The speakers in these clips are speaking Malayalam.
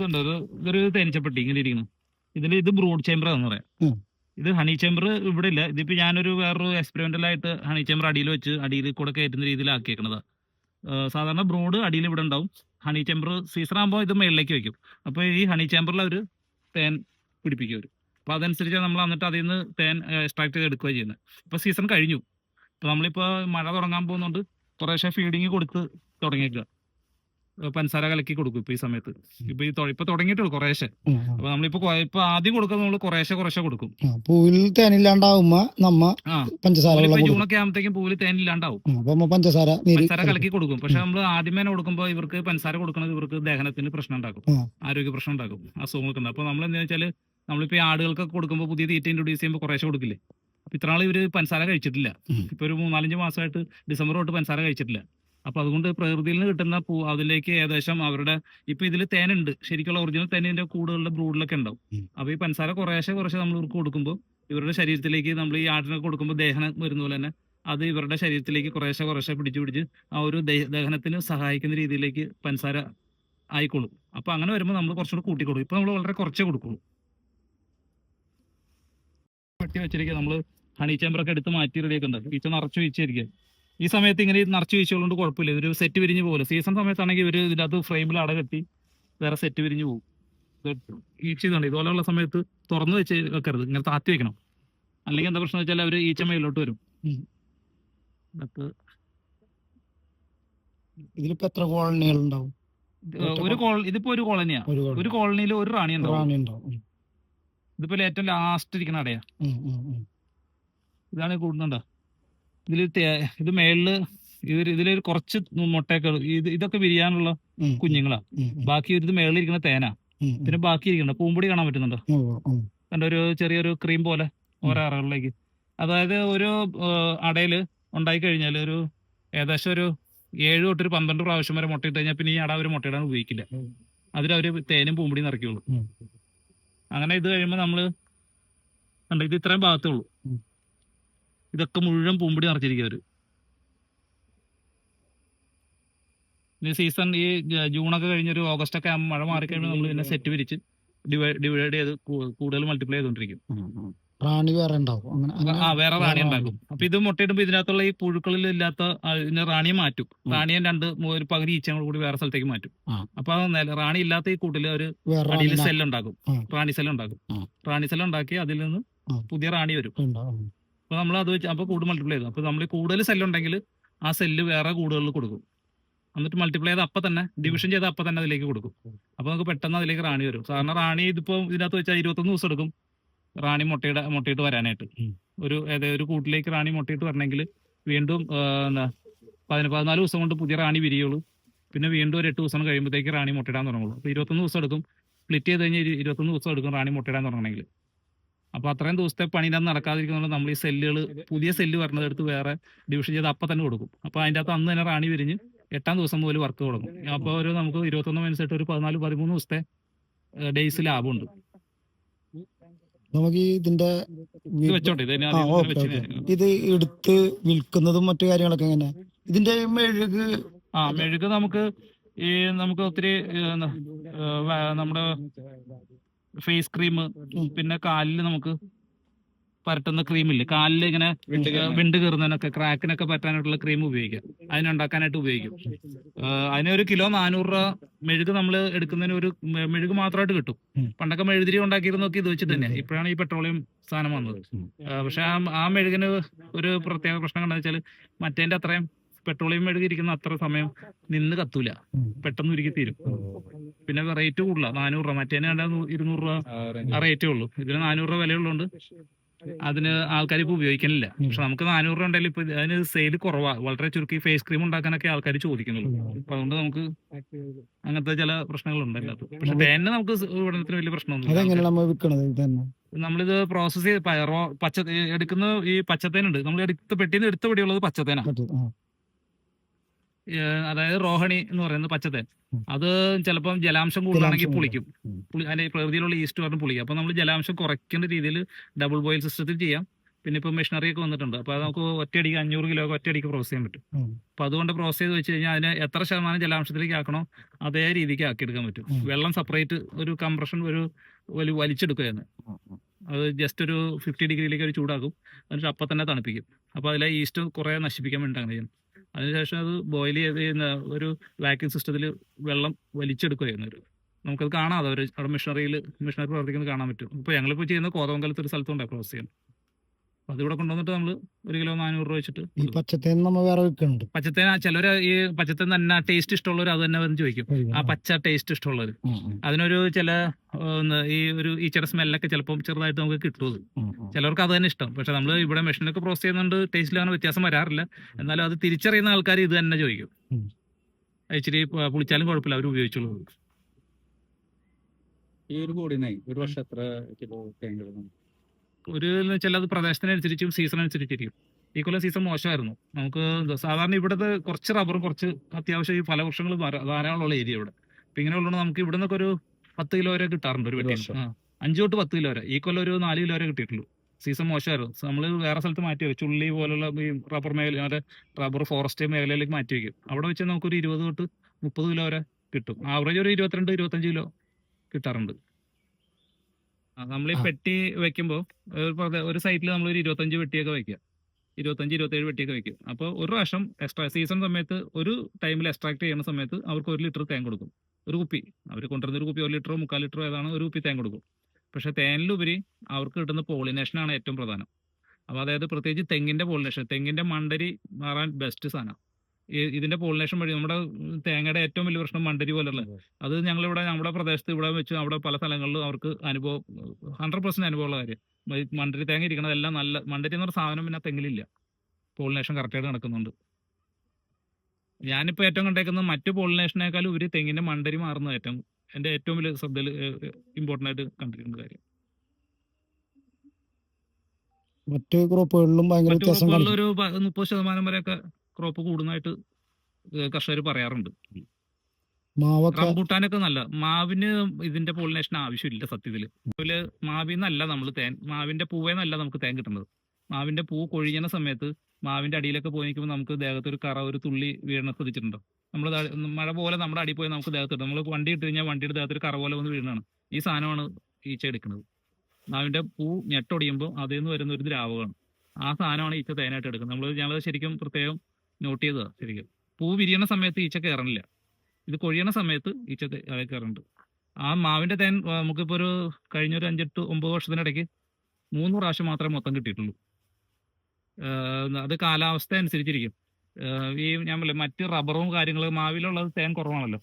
ഇതുണ്ട്. ഒരു ഇതൊരു തേനീച്ചപ്പെട്ടി ഇങ്ങനെ ഇരിക്കുന്നു. ഇതിൽ ഇത് ബ്രൂഡ് ചേംബർ എന്ന് പറയാം. ഇത് ഹണി ചേംബർ ഇവിടെ ഇല്ല. ഇതിപ്പോ ഞാനൊരു വേറൊരു എക്സ്പെരിമെന്റൽ ആയിട്ട് ഹണി ചേംബർ അടിയിൽ വെച്ച് അടിയിൽ കൂടെ കയറ്റുന്ന രീതിയിൽ ആക്കിയേക്കണത് സാധാരണ ബ്രോഡ് അടിയിൽ ഇവിടെ ഉണ്ടാവും. ഹണി ചേംബർ സീസൺ ആകുമ്പോൾ ഇത് മേളിലേക്ക് വെക്കും. അപ്പോൾ ഈ ഹണി ചേംബറിൽ അവർ തേൻ പിടിപ്പിക്കും അവർ അപ്പോൾ അതനുസരിച്ച് നമ്മൾ എന്നിട്ട് അതിൽ നിന്ന് തേൻ എക്സ്ട്രാക്ട് ചെയ്ത് എടുക്കുകയാണ് ചെയ്യുന്നത് ഇപ്പോൾ സീസൺ കഴിഞ്ഞു. ഇപ്പോൾ നമ്മളിപ്പോ മഴ തുടങ്ങാൻ പോകുന്നുണ്ട് കുറേശ്ശെ ഫീഡിങ് കൊടുത്ത് തുടങ്ങിയേക്കുക. പഞ്ചസാര കലക്കി കൊടുക്കും ഇപ്പൊ ഈ സമയത്ത്. ഇപ്പൊ ഈ ഇപ്പൊ തുടങ്ങിയിട്ടുള്ളൂ കുറേശ്ശെ. അപ്പൊ നമ്മളിപ്പോ ഇപ്പൊ ആദ്യം കൊടുക്കുന്ന നമ്മൾ കുറേശ്ശെ കുറേശ്ശെ കൊടുക്കും. പൂവിൽ തേനില്ലാണ്ടാവുമ്പോ നമ്മ പഞ്ചസാര ജൂണൊക്കെ ആകുമ്പോഴത്തേക്കും പൂവിൽ തേനില്ലാണ്ടാവും. അപ്പൊ പഞ്ചസാര പഞ്ചസാര കലക്കി കൊടുക്കും. പക്ഷെ നമ്മൾ ആദ്യമേ കൊടുക്കുമ്പോ കൊടുക്കുമ്പോൾ ഇവർക്ക് പഞ്ചസാര കൊടുക്കുന്നത് ഇവർക്ക് ദഹനത്തിന് പ്രശ്നം ഉണ്ടാക്കും ആരോഗ്യ പ്രശ്നം ഉണ്ടാക്കും അസുഖങ്ങളൊക്കെ ഉണ്ടാകും അപ്പോൾ നമ്മൾ എന്താ വെച്ചാൽ നമ്മളിപ്പോ ഈ ആടുകൾക്കൊക്കെ കൊടുക്കുമ്പോൾ പുതിയ തീറ്റ ഇൻട്രൊഡ്യൂസ് ചെയ്യുമ്പോൾ കുറേശ്ശെ കൊടുക്കില്ലേ? ഇത്ര നാൾ ഇവർ പഞ്ചസാര കഴിച്ചിട്ടില്ല. ഇപ്പൊ ഒരു മൂന്നാലഞ്ച് മാസമായിട്ട് ഡിസംബർ തൊട്ട് പഞ്ചസാര കഴിച്ചിട്ടില്ല. അപ്പോൾ അതുകൊണ്ട് പ്രകൃതിയിൽ നിന്ന് കിട്ടുന്ന പൂ അതിലേക്ക് ഏകദേശം അവരുടെ ഇപ്പൊ ഇതിൽ തേനുണ്ട്. ശരിക്കുള്ള ഒറിജിനൽ തേനിന്റെ കൂടുകളുടെ ബ്രൂഡിലൊക്കെ ഉണ്ടാവും. അപ്പൊ ഈ പഞ്ചസാര കുറേശ്ശെ കുറേശ്ശെ നമ്മൾ ഇവർക്ക് കൊടുക്കുമ്പോൾ ഇവരുടെ ശരീരത്തിലേക്ക് നമ്മൾ ഈ ആട്ടിനൊക്കെ കൊടുക്കുമ്പോൾ ദഹനം വരുന്ന പോലെ തന്നെ അത് ഇവരുടെ ശരീരത്തിലേക്ക് കുറേശ്ശെ കുറേശ്ശെ പിടിച്ചു പിടിച്ച് ആ ഒരു ദഹനത്തിന് സഹായിക്കുന്ന രീതിയിലേക്ക് പഞ്ചസാര ആയിക്കോളും അപ്പൊ അങ്ങനെ വരുമ്പോൾ നമ്മൾ കുറച്ചുകൂടി കൂട്ടി കൊടുക്കും ഇപ്പൊ നമ്മൾ വളരെ കുറച്ചേ കൊടുക്കുള്ളൂ. വെട്ടി വെച്ചിരിക്കുക നമ്മൾ ഹണി ചേമ്പറൊക്കെ എടുത്ത് മാറ്റി റെഡിയൊക്കെ ഉണ്ട് ഈച്ച നിറച്ചു വീഴ്ചയായിരിക്കും ഈ സമയത്ത് ഇങ്ങനെ നിറച്ച് വീഴ്ചകളുണ്ട് കുഴപ്പമില്ല. ഇതൊരു സെറ്റ് വിരിഞ്ഞ് പോകില്ല. സീസൺ സമയത്താണെങ്കിൽ ഇവർ ഇതിനകത്ത് ഫ്രെയിമിൽ അടകെട്ടി വേറെ സെറ്റ് വിരിഞ്ഞ് പോകും. ഈച്ച ഇതുണ്ട്. ഇതുപോലെയുള്ള സമയത്ത് തുറന്നു വെച്ച് വെക്കരുത്. ഇങ്ങനെ താത്തി വെക്കണം. അല്ലെങ്കിൽ എന്താ പ്രശ്നം വെച്ചാൽ അവർ ഈച്ച മേലോട്ട് വരും. ഇതിലിപ്പോ എത്ര കോളനികൾ ഉണ്ടാവും? ഒരു ഇതിപ്പോ ഒരു കോളനിയാ. ഒരു കോളനിയിൽ ഒരു റാണി ഉണ്ടാവും. ഇതിപ്പോ ഏറ്റവും ലാസ്റ്റ് ഇരിക്കണ അടയാ. ഇതാണ് കൂടുന്നുണ്ടോ ഇതിൽ ഇത് മേളിൽ ഇവർ ഇതിലൊരു കുറച്ച് മുട്ടയൊക്കെ ഇത് ഇതൊക്കെ വിരിയാനുള്ള കുഞ്ഞുങ്ങളാ. ബാക്കി ഒരു ഇത് മേളിലിരിക്കുന്ന തേന. പിന്നെ ബാക്കി ഇരിക്കണ്ട പൂമ്പൊടി കാണാൻ പറ്റുന്നുണ്ടോ? കണ്ട ഒരു ചെറിയൊരു ക്രീം പോലെ ഓരോ അറകളിലേക്ക്. അതായത് ഒരു അടയിൽ അടയിൽ ഉണ്ടായി കഴിഞ്ഞാൽ ഒരു ഏകദേശം ഒരു ഏഴ് തൊട്ട് ഒരു പന്ത്രണ്ട് പ്രാവശ്യം വരെ മുട്ടയിട്ട് കഴിഞ്ഞാൽ പിന്നെ ഈ അട ഒരു മുട്ടയിടാൻ ഉപയോഗിക്കില്ല. അതിലവര് തേനും പൂമ്പൊടിയും നിറയ്ക്കുള്ളൂ. അങ്ങനെ ഇത് കഴിയുമ്പോൾ നമ്മൾ കണ്ടോ ഇത് ഇത്രയും ഭാഗത്തേ ഉള്ളൂ. ഉം. ഇതൊക്കെ മുഴുവൻ പൂമ്പടി നിറച്ചിരിക്കും അവർ. ഇനി സീസൺ ഈ ജൂണൊക്കെ കഴിഞ്ഞൊരു ഓഗസ്റ്റ് ഒക്കെ മഴ മാറിക്കഴിഞ്ഞാൽ നമ്മൾ ഇതിനെ സെറ്റ് വിരിച്ച് ഡിവൈഡ് ഡിവൈഡ് ചെയ്ത് കൂടുതൽ മൾട്ടിപ്ലൈ ചെയ്തോണ്ടിരിക്കും. റാണി വേറെ ഉണ്ടാവും. ആ വേറെ റാണി ഉണ്ടാക്കും അപ്പൊ ഇത് മുട്ടയിടുമ്പോ ഇതിനകത്തുള്ള ഈ പുഴുക്കളിൽ ഇല്ലാത്ത ഇതിനെ റാണിയെ മാറ്റും. റാണിയെ രണ്ട് ഒരു പകുതി ഈച്ചങ്ങൾ കൂടി വേറെ സ്ഥലത്തേക്ക് മാറ്റും. അപ്പൊ റാണി ഇല്ലാത്ത ഈ കൂട്ടിൽ ഒരു അടിയിൽ റാണി സെല്ലുണ്ടാക്കും റാണി സെല്ലുണ്ടാക്കി റാണി സെൽ അതിൽ നിന്ന് പുതിയ റാണി വരും. അപ്പൊ നമ്മൾ അത് വെച്ച് അപ്പൊ കൂട് മൾട്ടിപ്ലൈ ചെയ്തു. അപ്പൊ നമ്മൾ കൂടുതൽ സെല്ലുണ്ടെങ്കിൽ ആ സെല്ല് വേറെ കൂടുകളിൽ കൊടുക്കും. എന്നിട്ട് മൾട്ടിപ്ലൈ ചെയ്ത് അപ്പൊ തന്നെ ഡിവിഷൻ ചെയ്ത് അപ്പൊ തന്നെ അതിലേക്ക് കൊടുക്കും. അപ്പൊ നമുക്ക് പെട്ടെന്ന് അതിലേക്ക് റാണി വരും. സാധാരണ റാണി ഇതിപ്പോ ഇതിനകത്ത് വെച്ചാൽ ഇരുപത്തൊന്ന് ദിവസം എടുക്കും റാണി മുട്ടയുടെ മുട്ടയിട്ട് വരാനായിട്ട്. ഒരു ഏതാ- ഒരു കൂട്ടിലേക്ക് റാണി മുട്ടയിട്ട് വരണമെങ്കിൽ വീണ്ടും എന്താ പതിന പതിനാല് ദിവസം കൊണ്ട് പുതിയ റാണി വിരിയുള്ളൂ. പിന്നെ വീണ്ടും ഒരു എട്ട് ദിവസം കഴിയുമ്പോഴത്തേക്ക് റാണി മുട്ടയിടാൻ തുടങ്ങുള്ളൂ. അപ്പൊ ഇരുപത്തൊന്ന് ദിവസം എടുക്കും. സ്പ്ലിറ്റ് ചെയ്ത് കഴിഞ്ഞാൽ ഇരു- ഇരുപത്തൊന്ന് ദിവസം എടുക്കും റാണി മുട്ടയിടാൻ തുടങ്ങണമെങ്കിൽ. അപ്പൊ അത്രയും ദിവസത്തെ പണി തന്നെ നടക്കാതിരിക്കുന്നത് നമ്മൾ ഈ സെല്ലുകൾ പുതിയ സെല്ല് വരുന്നത് എടുത്ത് വേറെ ഡിവിഷൻ ചെയ്ത് അപ്പം തന്നെ കൊടുക്കും. അപ്പൊ അതിന്റെ അകത്ത് അന്ന് തന്നെ റാണി വിരിഞ്ഞ് എട്ടാം ദിവസം മുതൽ വർക്ക് തുടങ്ങും. അപ്പോൾ ഒരു നമുക്ക് ഇരുപത്തൊന്ന് മനസ്സിലായിട്ട് ഒരു പതിനാല് പതിമൂന്ന് ദിവസത്തെ ഡേയ്സ് ലാഭമുണ്ട് നമുക്ക് ഇതിന്റെ ഇത് എടുത്ത് വിൽക്കുന്നതും മറ്റു കാര്യങ്ങളൊക്കെ എങ്ങനെ? ഇതിന്റെ മെഴുക് ആ മെഴുക് നമുക്ക് ഈ നമുക്ക് ഒത്തിരി നമ്മുടെ ഫേസ് ക്രീം പിന്നെ കാലിൽ നമുക്ക് പരട്ടുന്ന ക്രീമില്ലേ കാലിൽ കാലിൽ ഇങ്ങനെ വിണ്ട് കയറുന്നതിനൊക്കെ ക്രാക്കിനൊക്കെ പറ്റാനായിട്ടുള്ള ക്രീം ഉപയോഗിക്കാം. അതിനുണ്ടാക്കാനായിട്ട് ഉപയോഗിക്കും. അതിന് ഒരു കിലോ നാനൂറ് രൂപ മെഴുക് നമ്മൾ എടുക്കുന്നതിന് ഒരു മെഴുക് മാത്രമായിട്ട് കിട്ടും. പണ്ടൊക്കെ മെഴുതിരി ഉണ്ടാക്കിയിരുന്നൊക്കെ ഇത് വെച്ചിട്ട് തന്നെ ഇപ്പോഴാണ് ഈ പെട്രോളിയം സാധനം വന്നത്. പക്ഷെ ആ ആ മെഴുകിന് ഒരു പ്രത്യേക പ്രശ്നം കണ്ടെന്ന് വെച്ചാൽ മറ്റേന്റെ അത്രയും പെട്രോളിയം മെഴുകി ഇരിക്കുന്ന അത്ര സമയം. നിന്ന് കത്തൂല. പെട്ടെന്ന് ഉരുക്കി തീരും. പിന്നെ റേറ്റ് കൂടുതല. നാനൂറ് രൂപ. മറ്റേനെ നൂ- ഇരുന്നൂറ് രൂപ ആ റേറ്റേ ഉള്ളൂ. ഇതിന് നാനൂറ് രൂപ വിലയുള്ളതുകൊണ്ട് അതിന് ആൾക്കാർ ഇപ്പൊ ഉപയോഗിക്കുന്നില്ല പക്ഷെ നമുക്ക് നാനൂറ് രൂപ ഉണ്ടെങ്കിൽ ഇപ്പൊ അതിന് സെയിൽ കുറവാ. വളരെ ചുരുക്കി ഫേസ് ക്രീം ഉണ്ടാക്കാനൊക്കെ ആൾക്കാർ ചോദിക്കുന്നുള്ളൂ. അപ്പൊ അതുകൊണ്ട് നമുക്ക് അങ്ങനത്തെ ചില പ്രശ്നങ്ങളുണ്ട് അല്ലാത്ത പക്ഷെ തേനെ നമുക്ക് ഇവിടത്തിന് വലിയ പ്രശ്നമൊന്നും നമ്മളിത് പ്രോസസ് ചെയ്ത് പച്ച എടുക്കുന്ന ഈ പച്ചത്തേനുണ്ട്. നമ്മൾ എടുത്ത പെട്ടിന്ന് എടുത്ത പെടിയുള്ളത് പച്ചത്തേനാ. മറ്റേ ആ. ഏഹ് അതായത് റോഹണി എന്ന് പറയുന്നത് പച്ചത്തേൻ അത് ചിലപ്പം ജലാംശം കൂടുതലാണെങ്കിൽ പുളിക്കും. പുളി അതിന്റെ പ്രകൃതിയിലുള്ള ഈസ്റ്റ് പറഞ്ഞ് പുളിക്കും. അപ്പൊ നമ്മൾ ജലാംശം കുറയ്ക്കുന്ന രീതിയിൽ ഡബിൾ ബോയിൽ സിസ്റ്റത്തിൽ ചെയ്യാം. പിന്നെ ഇപ്പൊ മെഷീനറി ഒക്കെ വന്നിട്ടുണ്ട്. അപ്പൊ നമുക്ക് ഒറ്റയടിക്ക് അഞ്ഞൂറ് കിലോ ഒക്കെ ഒറ്റയടിക്ക് പ്രോസസ് ചെയ്യാൻ പറ്റും. അപ്പൊ അതുകൊണ്ട് പ്രോസസ് ചെയ്ത് വെച്ച് കഴിഞ്ഞാൽ അതിന് എത്ര ശതമാനം ജലാംശത്തിലേക്ക് ആക്കണോ അതേ രീതിക്ക് ആക്കിയെടുക്കാൻ പറ്റും. വെള്ളം സെപ്പറേറ്റ് ഒരു കംപ്രഷൻ ഒരു വലി വലിച്ചെടുക്കുകയാണ്. അത് ജസ്റ്റ് ഒരു ഫിഫ്റ്റി ഡിഗ്രിയിലേക്ക് ഒരു ചൂടാക്കും. എന്നിട്ട് അപ്പം തന്നെ തണുപ്പിക്കും. അപ്പൊ അതിലെ ഈസ്റ്റ് കുറെ നശിപ്പിക്കാൻ വേണ്ടി അങ്ങനെ ചെയ്യും അതിനുശേഷം അത് ബോയിൽ ചെയ്ത് ഒരു വാക്യൂം സിസ്റ്റത്തിൽ വെള്ളം വലിച്ചെടുക്കുകയായിരുന്നു ഒരു നമുക്കത് കാണാം. അവർ അവിടെ മിഷണറിയിൽ മിഷണറി പ്രവർത്തിക്കുന്നത് കാണാൻ പറ്റും. ഇപ്പോൾ ഞങ്ങളിപ്പോൾ ചെയ്യുന്ന കോതമംഗലത്ത് ഒരു സ്ഥലത്തുണ്ടാണ് ക്രോസ് ചെയ്യാൻ. അപ്പോൾ അതിവിടെ കൊണ്ടുവന്നിട്ട് നമ്മൾ ഒരു കിലോ നാനൂറ് രൂപ വെച്ചിട്ട് ഈ പച്ചത്തേൻ നമ്മൾ വേറെ വെക്കുന്നുണ്ട്. പച്ചത്തേന ചിലർ ഈ പച്ചത്തേൻ തന്നെ ടേസ്റ്റ് ഇഷ്ടമുള്ളവർ അത് തന്നെ വന്ന് ചോദിക്കും. ആ പച്ച ടേസ്റ്റ് ഇഷ്ടമുള്ളവർ അതിനൊരു ചില ഈ ഒരു ഈ ഈച്ചയുടെ സ്മെല്ലൊക്കെ ചിലപ്പം ചെറുതായിട്ട് നമുക്ക് കിട്ടും ചിലവർക്ക്. അത് തന്നെ ഇഷ്ടം. പക്ഷെ നമ്മൾ ഇവിടെ മെഷീനൊക്കെ പ്രോസസ് ചെയ്യുന്നുണ്ട് ടേസ്റ്റിൽ അങ്ങനെ വ്യത്യാസം വരാറില്ല. എന്നാലും അത് തിരിച്ചറിയുന്ന ആൾക്കാർ ഇത് തന്നെ ചോദിക്കും. ഇച്ചിരി പുളിച്ചാലും കുഴപ്പമില്ല. അവർ ഉപയോഗിച്ചുള്ളൂ ഈ ഒരു കോടിനായി ഒരു വർഷം എത്ര കിലോ തേങ്ങ? ഒരു എന്ന് വെച്ചാൽ അത് പ്രദേശത്തിനനുസരിച്ചും സീസൺ അനുസരിച്ചിരിക്കും ഈ കൊല്ലം സീസൺ മോശമായിരുന്നു. നമുക്ക് സാധാരണ ഇവിടുത്തെ കുറച്ച് റബ്ബറും കുറച്ച് അത്യാവശ്യം ഈ ഫലവൃക്ഷങ്ങൾ ധാരാളമുള്ള ഏരിയ ഇവിടെ. അപ്പൊ ഇങ്ങനെ ഉള്ളതുകൊണ്ട് നമുക്ക് ഇവിടെ നിന്നൊക്കെ ഒരു പത്ത് കിലോ വരെ കിട്ടാറുണ്ട് ഒരു വെട്ടി അഞ്ചു അഞ്ച് തൊട്ട് പത്ത് കിലോ വരെ. ഈ കൊല്ലം ഒരു നാല് കിലോ വരെ കിട്ടിയിട്ടുള്ളൂ. സീസൺ മോശമായിരുന്നു. നമ്മൾ വേറെ സ്ഥലത്ത് മാറ്റി വെക്കും. ചുള്ളി പോലുള്ള ഈ റബ്ബർ മേഖല മറ്റേ റബ്ബർ ഫോറസ്റ്റ് മേഖലയിലേക്ക് മാറ്റി വെക്കും. അവിടെ വെച്ച് നമുക്കൊരു ഇരുപത് തൊട്ട് മുപ്പത് കിലോ വരെ കിട്ടും. ആവറേജ് ഒരു ഇരുപത്തിരണ്ട് ഇരുപത്തഞ്ച് കിലോ കിട്ടാറുണ്ട്. നമ്മൾ ഈ പെട്ടി വെക്കുമ്പോൾ ഒരു സൈറ്റിൽ നമ്മൾ ഒരു ഇരുപത്തഞ്ച് പെട്ടിയൊക്കെ വെക്കുക ഇരുപത്തഞ്ച് ഇരുപത്തേഴ് പെട്ടിയൊക്കെ വെക്കും അപ്പോൾ ഒരു പ്രാവശ്യം എക്സ്ട്രാ സീസൺ സമയത്ത് ഒരു ടൈമിൽ എക്സ്ട്രാക്ട് ചെയ്യുന്ന സമയത്ത് അവർക്ക് ഒരു ലിറ്റർ തേൻ കൊടുക്കും. ഒരു കുപ്പി. അവർ കൊണ്ടുവരുന്ന ഒരു കുപ്പി ഒരു ലിറ്ററോ മുക്കാൽ ലിറ്ററോ ഏതാണ് ഒരു കുപ്പി തേൻ കൊടുക്കും. പക്ഷേ തേനിലുപരി അവർക്ക് കിട്ടുന്ന പോളിനേഷനാണ് ഏറ്റവും പ്രധാനം. അപ്പോൾ അതായത് പ്രത്യേകിച്ച് തെങ്ങിന്റെ പോളിനേഷൻ തെങ്ങിന്റെ മണ്ടരി മാറാൻ ബെസ്റ്റ് സാധനം. ഇതിന്റെ പോളിനേഷൻ വഴി നമ്മുടെ തേങ്ങയുടെ ഏറ്റവും വലിയ പ്രശ്നം മണ്ടരി പോലുള്ള അത്. ഞങ്ങളിവിടെ നമ്മുടെ പ്രദേശത്ത് ഇവിടെ വെച്ച് അവിടെ പല സ്ഥലങ്ങളിലും അവർക്ക് അനുഭവം ഹൺഡ്രഡ് പെർസെന്റ് അനുഭവമുള്ള കാര്യം. മണ്ടരി തേങ്ങ ഇരിക്കണതെല്ലാം നല്ല മണ്ടരി എന്നൊരു സാധനം പിന്നെ തെങ്ങിലില്ല. പോളിനേഷൻ കറക്റ്റായിട്ട് നടക്കുന്നുണ്ട്. ഞാനിപ്പോൾ ഏറ്റവും കണ്ടേക്കുന്നത് മറ്റു പോളിനേഷനേക്കാളും ഒരു തെങ്ങിന്റെ മണ്ടരി മാറുന്ന ഏറ്റവും എന്റെ ഏറ്റവും വലിയ ശ്രദ്ധയിൽ ഇമ്പോർട്ടന്റ് ആയിട്ട് കണ്ടിരിക്കുന്ന കാര്യം. മറ്റു ക്രോപ്പുകളിലും ഭയങ്കര ഒരു മുപ്പത് ശതമാനം വരെയൊക്കെ ക്രോപ്പ് കൂടുന്നതായിട്ട് കർഷകർ പറയാറുണ്ട്. റംബൂട്ടാനൊക്കെ നല്ല മാവിന് ഇതിന്റെ പോളിനേഷൻ ആവശ്യമില്ല സത്യത്തിൽ. അതുപോലെ മാവിന്നല്ല നമ്മൾ തേൻ മാവിന്റെ പൂവേന്നല്ല നമുക്ക് തേൻ കിട്ടുന്നത്. മാവിന്റെ പൂ കൊഴിഞ്ഞ സമയത്ത് മാവിന്റെ അടിയിലൊക്കെ പോയി നിൽക്കുമ്പോൾ നമുക്ക് ദേഹത്ത് ഒരു കറ ഒരു തുള്ളി വീഴണ ശ്രദ്ധിച്ചിട്ടുണ്ടോ? നമ്മൾ മഴ പോലെ നമ്മുടെ അടി പോയി നമുക്ക് ദേഹത്ത് നമ്മൾ വണ്ടി ഇട്ട് കഴിഞ്ഞാൽ വണ്ടിയുടെ ദേഹത്ത് ഒരു കറ പോലെ വന്ന് വീഴണാണ് ഈ സാധനമാണ് ഈച്ച എടുക്കുന്നത്. മാവിന്റെ പൂ ഞെട്ടൊടിയുമ്പോൾ അതിൽ നിന്ന് വരുന്ന ഒരു ദ്രാവകമാണ്. ആ സാധനമാണ് ഈച്ച തേനായിട്ട് എടുക്കുന്നത്. നമ്മൾ ഞങ്ങൾ ശരിക്കും പ്രത്യേകം നോട്ട് ചെയ്തതാ ശരിക്കും. പൂ വിരിയണ സമയത്ത് ഈച്ച കയറണില്ല. ഇത് കൊഴിയണ സമയത്ത് ഈച്ച തേ- കയറുന്നുണ്ട് ആ മാവിന്റെ തേൻ നമുക്കിപ്പോ ഒരു കഴിഞ്ഞ ഒരു അഞ്ചെട്ട് ഒമ്പത് വർഷത്തിനിടയ്ക്ക് മൂന്ന് പ്രാവശ്യം മാത്രമേ മൊത്തം കിട്ടിയിട്ടുള്ളൂ. അത് കാലാവസ്ഥ അനുസരിച്ചിരിക്കും. ഈ ഞാൻ പറയാം മറ്റ് റബ്ബറും കാര്യങ്ങളും മാവിലുള്ളത് തേൻ കുറവാണല്ലോ.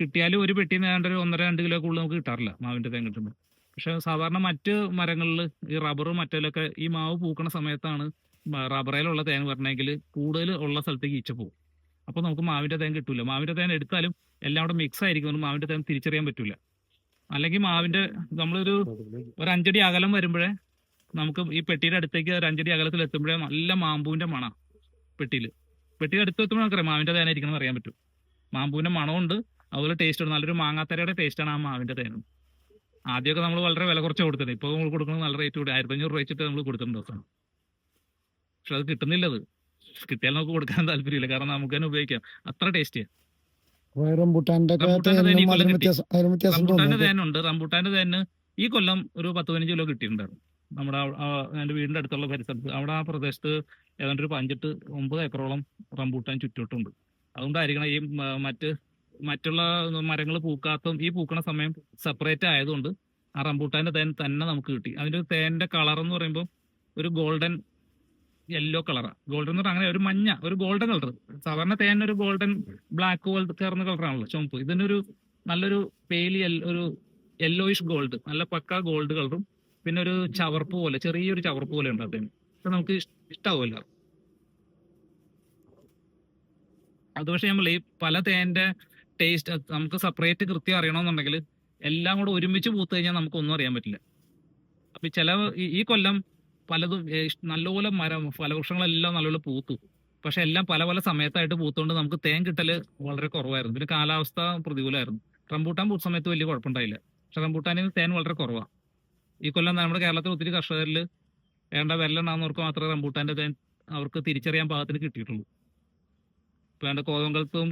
കിട്ടിയാലും ഒരു പെട്ടി നേണ്ട ഒരു ഒന്നര രണ്ട് കിലോ കൂടുതൽ നമുക്ക് കിട്ടാറില്ല മാവിന്റെ തേൻ കിട്ടുമ്പോൾ. പക്ഷെ സാധാരണ മറ്റ് മരങ്ങളിൽ ഈ റബ്ബറും മറ്റേലൊക്കെ ഈ മാവ് പൂക്കണ സമയത്താണ് റബ്ബറയിലുള്ള തേൻ പറഞ്ഞെങ്കിൽ കൂടുതൽ ഉള്ള സ്ഥലത്തേക്ക് ഈച്ച പോകും അപ്പോൾ നമുക്ക് മാവിന്റെ തേൻ കിട്ടൂല. മാവിന്റെ തേൻ എടുത്താലും എല്ലാം കൂടെ മിക്സ് ആയിരിക്കും. മാവിന്റെ തേൻ തിരിച്ചറിയാൻ പറ്റൂല. അല്ലെങ്കിൽ മാവിന്റെ നമ്മളൊരു ഒരു അഞ്ചടി അകലം വരുമ്പോഴേ നമുക്ക് ഈ പെട്ടിയുടെ അടുത്തേക്ക് ഒരു അഞ്ചടി അകലത്തിൽ എത്തുമ്പോഴേ നല്ല മാമ്പൂവിന്റെ മണ പെട്ടിയിൽ. പെട്ടിയുടെ അടുത്ത് എത്തുമ്പോൾ നമുക്കറിയാം മാവിന്റെ തേനായിരിക്കണം എന്ന് അറിയാൻ പറ്റും. മാമ്പൂവിന്റെ മണമുണ്ട്. അതുപോലെ ടേസ്റ്റ് ഉണ്ട്. നല്ലൊരു മാങ്ങാത്തരയുടെ ടേസ്റ്റാണ് ആ മാവിന്റെ തേനും ആദ്യമൊക്കെ നമ്മൾ വളരെ വില കുറച്ച് കൊടുത്തത്. ഇപ്പോൾ നമ്മൾ കൊടുക്കുന്നത് നല്ല റേറ്റ് കൂടി. ആയിരത്തി അഞ്ഞൂറ് രൂപ വെച്ചിട്ട് നമ്മൾ കൊടുത്തിട്ടുണ്ട് അവസാനം. പക്ഷെ അത് കിട്ടുന്നില്ല അത്. കിട്ടിയാൽ നമുക്ക് കൊടുക്കാൻ താല്പര്യമില്ല. കാരണം നമുക്ക് തന്നെ ഉപയോഗിക്കാം. അത്ര ടേസ്റ്റിയാ. റംബൂട്ടാന്റെ തേനുണ്ട്. റംബൂട്ടാന്റെ തേന് ഈ കൊല്ലം ഒരു പത്ത് പതിനഞ്ച് കിലോ കിട്ടിയിട്ടുണ്ടായിരുന്നു. നമ്മുടെ എന്റെ വീടിന്റെ അടുത്തുള്ള പരിസരത്ത്. അവിടെ ആ പ്രദേശത്ത് ഏതാണ്ട് ഒരു അഞ്ചെട്ട് ഒമ്പത് ഏക്കറോളം റംബൂട്ടാൻ ചുറ്റോട്ടുണ്ട് അതുകൊണ്ടായിരിക്കണം ഈ മറ്റ് മറ്റുള്ള മരങ്ങൾ പൂക്കാത്ത ഈ പൂക്കണ സമയം സെപ്പറേറ്റ് ആയതുകൊണ്ട് ആ റംബൂട്ടാന്റെ തേൻ തന്നെ നമുക്ക് കിട്ടി. അതിന്റെ തേന്റെ കളർ എന്ന് പറയുമ്പോൾ ഒരു ഗോൾഡൻ യെല്ലോ കളറാണ് ഗോൾഡൻ എന്ന് പറഞ്ഞാൽ അങ്ങനെ ഒരു മഞ്ഞ ഒരു ഗോൾഡൻ കളർ സാധാരണ തേൻ ഒരു ഗോൾഡൻ ബ്ലാക്ക് ഗോൾഡ് ചേർന്ന കളറാണല്ലോ ചുമപ്പ് ഇതിനൊരു നല്ലൊരു പേലി ഒരു യെല്ലോയിഷ് ഗോൾഡ് നല്ല പക്ക ഗോൾഡ് കളറും പിന്നെ ഒരു ചവർപ്പ് പോലെ ചെറിയൊരു ചവർപ്പ് പോലെ ഉണ്ട് അതിന്. അപ്പൊ നമുക്ക് ഇഷ്ടാവുമല്ലോ അത് പക്ഷെ നമ്മൾ ഈ പല തേന്റെ ടേസ്റ്റ് നമുക്ക് സെപ്പറേറ്റ് കൃത്യം അറിയണമെന്നുണ്ടെങ്കിൽ എല്ലാം കൂടെ ഒരുമിച്ച് പൂത്ത് കഴിഞ്ഞാൽ നമുക്ക് ഒന്നും അറിയാൻ പറ്റില്ല. അപ്പൊ ചില ഈ- ഈ കൊല്ലം പലതും നല്ലപോലെ മരം ഫലവൃക്ഷങ്ങളെല്ലാം നല്ലപോലെ പൂത്തു. പക്ഷെ എല്ലാം പല പല സമയത്തായിട്ട് പൂത്തുകൊണ്ട് നമുക്ക് തേൻ കിട്ടൽ വളരെ കുറവായിരുന്നു. പിന്നെ കാലാവസ്ഥ പ്രതികൂലമായിരുന്നു റംബൂട്ടാൻ പൂത്ത സമയത്ത് വലിയ കുഴപ്പമുണ്ടായില്ല. പക്ഷെ റംബൂട്ടാനിൽ തേൻ വളരെ കുറവാണ് ഈ കൊല്ലം നമ്മുടെ കേരളത്തിൽ ഒത്തിരി കർഷകരിൽ വേണ്ട വെല്ലെണ്ണാന്നവർക്ക് മാത്രമേ റംബൂട്ടാന്റെ തേൻ അവർക്ക് തിരിച്ചറിയാൻ പാകത്തിന് കിട്ടിയിട്ടുള്ളൂ. വേണ്ട കോതങ്കലത്തും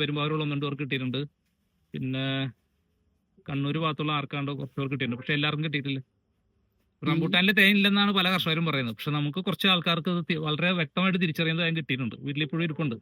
പെരുമ്പാവൂരുള്ള ഒന്നുണ്ട് അവർക്ക് കിട്ടിയിട്ടുണ്ട്. പിന്നെ കണ്ണൂർ ഭാഗത്തുള്ള ആർക്കാണ്ടോ കുറച്ച് പേർക്ക് കിട്ടിയിട്ടുണ്ട്. പക്ഷെ എല്ലാവർക്കും കിട്ടിയിട്ടില്ല. റംബൂട്ടാനിൽ തേൻ ഇല്ലെന്നാണ് പല കർഷകരും പറയുന്നത്. പക്ഷെ നമുക്ക് കുറച്ച് ആൾക്കാർക്ക് വളരെ വ്യക്തമായിട്ട് തിരിച്ചറിയുന്നത് അതിന് കിട്ടിയിട്ടുണ്ട്. വീട്ടിലിപ്പോഴും ഇരിപ്പുണ്ട്.